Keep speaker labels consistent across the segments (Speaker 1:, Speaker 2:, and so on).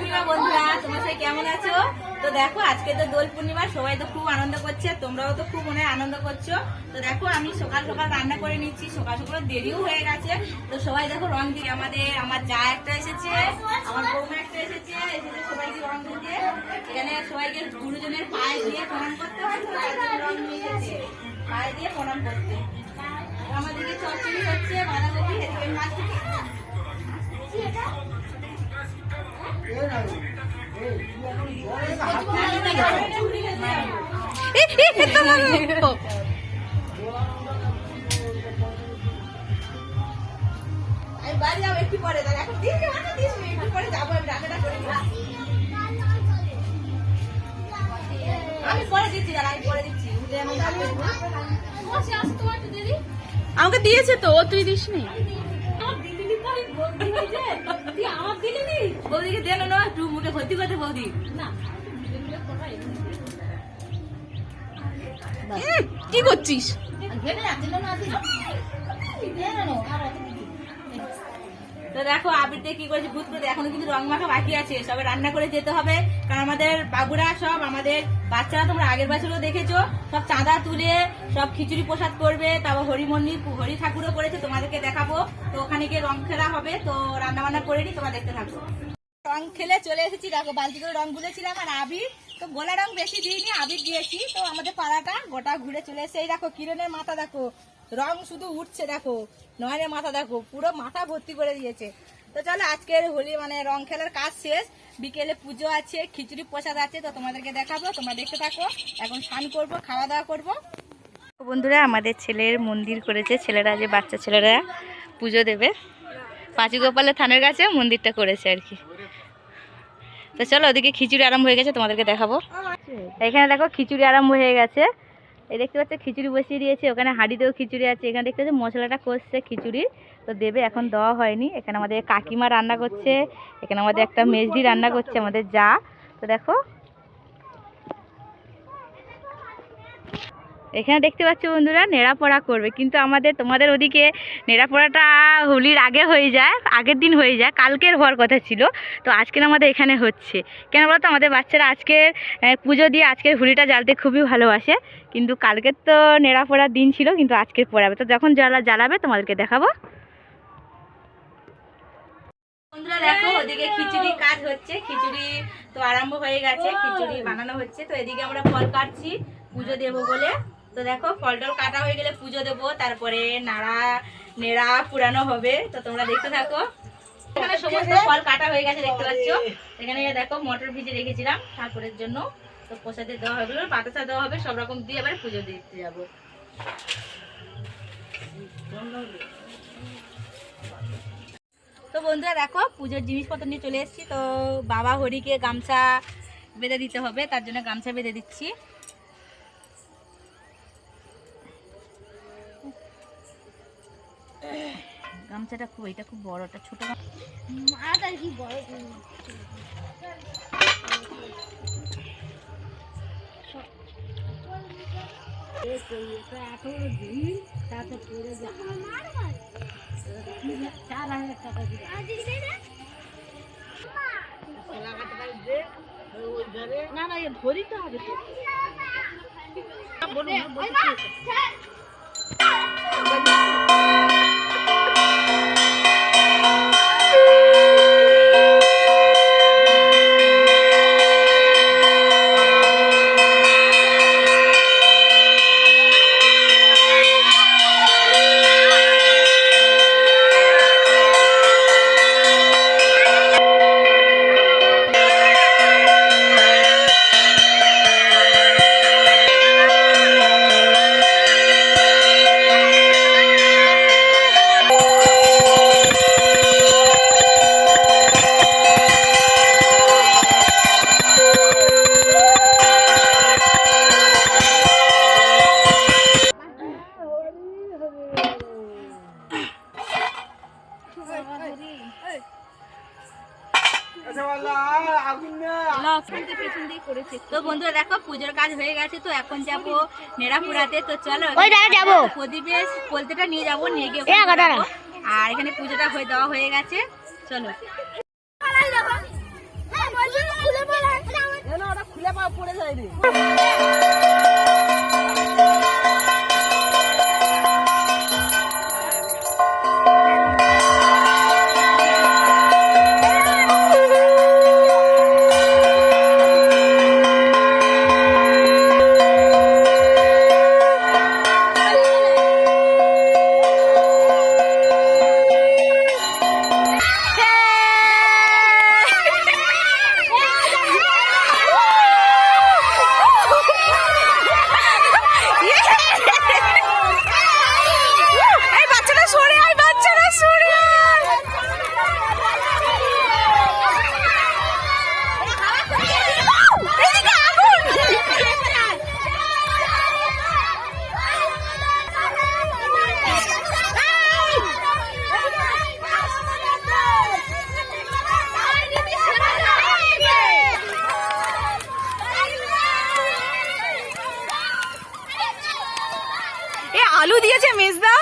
Speaker 1: পূর্ণিমা বন্ধুরা, তোমরা সবাই কেমন আছো? তো দেখো, আজকে তো দোল পূর্ণিমা, সবাই তো খুব আনন্দ করছে, তোমরাও তো খুব মনে আনন্দ করছ। তো দেখো, আমি সকাল সকাল রান্না করে নিচ্ছি, সকাল সকাল দেরিও হয়ে গেছে। তো সবাই দেখো, রং দিয়ে আমাদের, আমার যা একটা এসেছে, আমার বৌমা একটা এসেছে এসেছে সবাইকে রং দিতে। এখানে সবাইকে গুরুজনের পায়ে দিয়ে প্রণাম করতে হয় রং নিয়ে এসেছে। পায়ে দিয়ে প্রণাম করতে। আমাদেরকে চচ্চড়ি হচ্ছে, বাঁধাকপি মাছ। বাড়ি যাব একটু পরে এখন একটু পরে যাব আমি রান্নাটা করে নিই। আমি পরে দিচ্ছি দাঁড়া আমি পরে দিচ্ছি।
Speaker 2: আমাকে দিয়েছে তো ও তুই দিস নি
Speaker 1: বৌদিকে দেন না একটু মুখে ভর্তি করতে বৌদি।
Speaker 2: কি করছিস?
Speaker 1: তো দেখো আবির দিয়ে কি করেছে ভূত করে। এখনও কিন্তু রং মাখা বাকি আছে। সবে রান্না করে যেতে হবে। কারণ আমাদের বাবুরা সব আমাদের বাচ্চারা তোমরা আগের বছরও দেখেছ সব চাঁদা তুলে সব খিচুড়ি প্রসাদ করবে। তারপর হরি মন্দির হরি ঠাকুরও করেছে তোমাদেরকে দেখাবো। তো ওখানে গিয়ে রং খেলা হবে। তো রান্না বান্না করে নি তোমরা দেখতে থাকো। রং খেলে চলে এসেছি। দেখো, বালতি করে রং গুলেছিলাম আর আবির। তো গোলা রং বেশি দিইনি, আবির দিয়েছি। তো আমাদের পাড়াটা গোটা ঘুরে চলে এসে এই দেখো, কিরণের মাথা দেখো, রং শুধু উঠছে দেখো, নয়নের মাথা দেখো, পুরো মাথা ভর্তি করে দিয়েছে। তো চলো, আজকের হোলি মানে রং খেলার কাজ শেষ। বিকেলে পুজো আছে, খিচুড়ি প্রসাদ আছে, তো তোমাদেরকে দেখাবো। তোমরা দেখতে থাকো। এখন স্নান করব, খাওয়া দাওয়া করব। বন্ধুরা, আমাদের ছেলের মন্দির করেছে। ছেলেরা যে বাচ্চা ছেলেরা পুজো দেবে। পাঁচি গোপালের থানের কাছে মন্দিরটা করেছে আর কি। তো চলো ওদিকে খিচুড়ি আরম্ভ হয়ে গেছে, তোমাদেরকে দেখাবো। এখানে দেখো খিচুড়ি আরম্ভ হয়ে গেছে। এই দেখতে পাচ্ছ, খিচুড়ি বসিয়ে দিয়েছে, ওখানে হাঁড়িতেও খিচুড়ি আছে। এখানে দেখতে পাচ্ছ, মশলাটা করছে খিচুড়ি, তো দেবে, এখন দেওয়া হয়নি। এখানে আমাদের কাকিমা রান্না করছে, এখানে আমাদের একটা মেজদি রান্না করছে, আমাদের যা। তো দেখো এখানে দেখতে পাচ্ছ বন্ধুরা, নেড়াপড়া করবে। কিন্তু আমাদের, তোমাদের ওদিকে নেড়াপড়াটা হোলির আগে হয়ে যায়, আগের দিন হয়ে যায়, কালকের হওয়ার কথা ছিল। তো আজকের আমাদের এখানে হচ্ছে। কেন বলতো, আমাদের বাচ্চারা আজকের পুজো দিয়ে আজকের হোলিটা জ্বালতে খুবই ভালোবাসে। কিন্তু কালকের তো নেড়াপড়ার দিন ছিল, কিন্তু আজকের পড়াবে। তো যখন জ্বালা, জ্বালাবে, তোমাদেরকে দেখাবো। বন্ধুরা দেখো, ওদিকে খিচুড়ি কাজ হচ্ছে। খিচুড়ি তো আরম্ভ হয়ে গেছে, খিচুড়ি বানানো হচ্ছে। তো এদিকে আমরা ফল কাটছি, পুজো দেবো বলে। তো দেখো ফল টল কাটা হয়ে গেলে পুজো দেবো তারপরে নাড়া নেড়া পুরানো হবে তো তোমরা দেখতে থাকো। এখানে সমস্ত ফল কাটা হয়ে গেছে দেখতে পাচ্ছ? এখানে দেখো মটর ভিজে রেখেছিলাম ঠাকুরের জন্য তো প্রসাদে দেওয়া হবে বাতাসা দেওয়া হবে সব রকম দিয়ে এবার পুজো দিতে যাব। তো বন্ধুরা দেখো পুজোর জিনিসপত্র নিয়ে চলে এসেছি তো বাবা হরিকে গামছা বেঁধে দিতে হবে তার জন্য গামছা বেঁধে দিচ্ছি। গামছাটা খুব এটা খুব বড় একটা ছোট গাম- না না ধরিতে হবে তো তো বন্ধুরা দেখো পুজোর কাজ হয়ে গেছে তো এখন যাব নেড়াপুরাতে তো চলো যাব। প্রদীপে পোলতেটা নিয়ে যাব নিয়ে গিয়ে আর এখানে পুজোটা হয়ে দেওয়া হয়ে গেছে চলো।
Speaker 2: হ্যাঁ, খুলে পড়ে যায় হ্যাঁ, আলু দিয়েছে মেজদা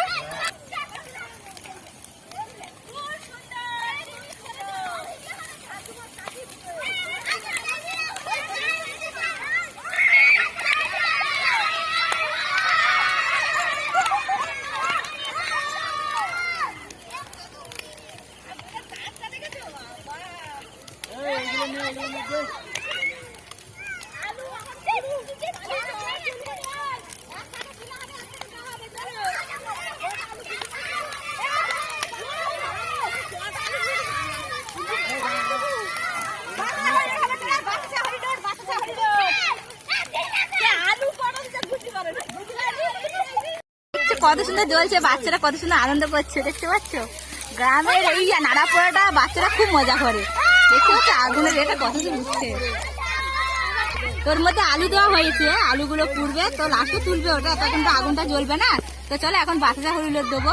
Speaker 2: কত সুন্দর জ্বলছে, বাচ্চারা কত সুন্দর আনন্দ করছে, দেখতে পাচ্ছ? গ্রামের এই নাড়া পোড়াটা বাচ্চারা খুব মজা করে। দেখতে পাচ্ছ? আগুনের এটা কত সুন্দর উঠছে। তোর মধ্যে আলু দেওয়া হয়েছে, আলুগুলো পুড়বে, তো লাস্টে তুলবে ওটা, তখন তো আগুনটা জ্বলবে না। তো চলো এখন বাচ্চারা হরিলোর দেবো।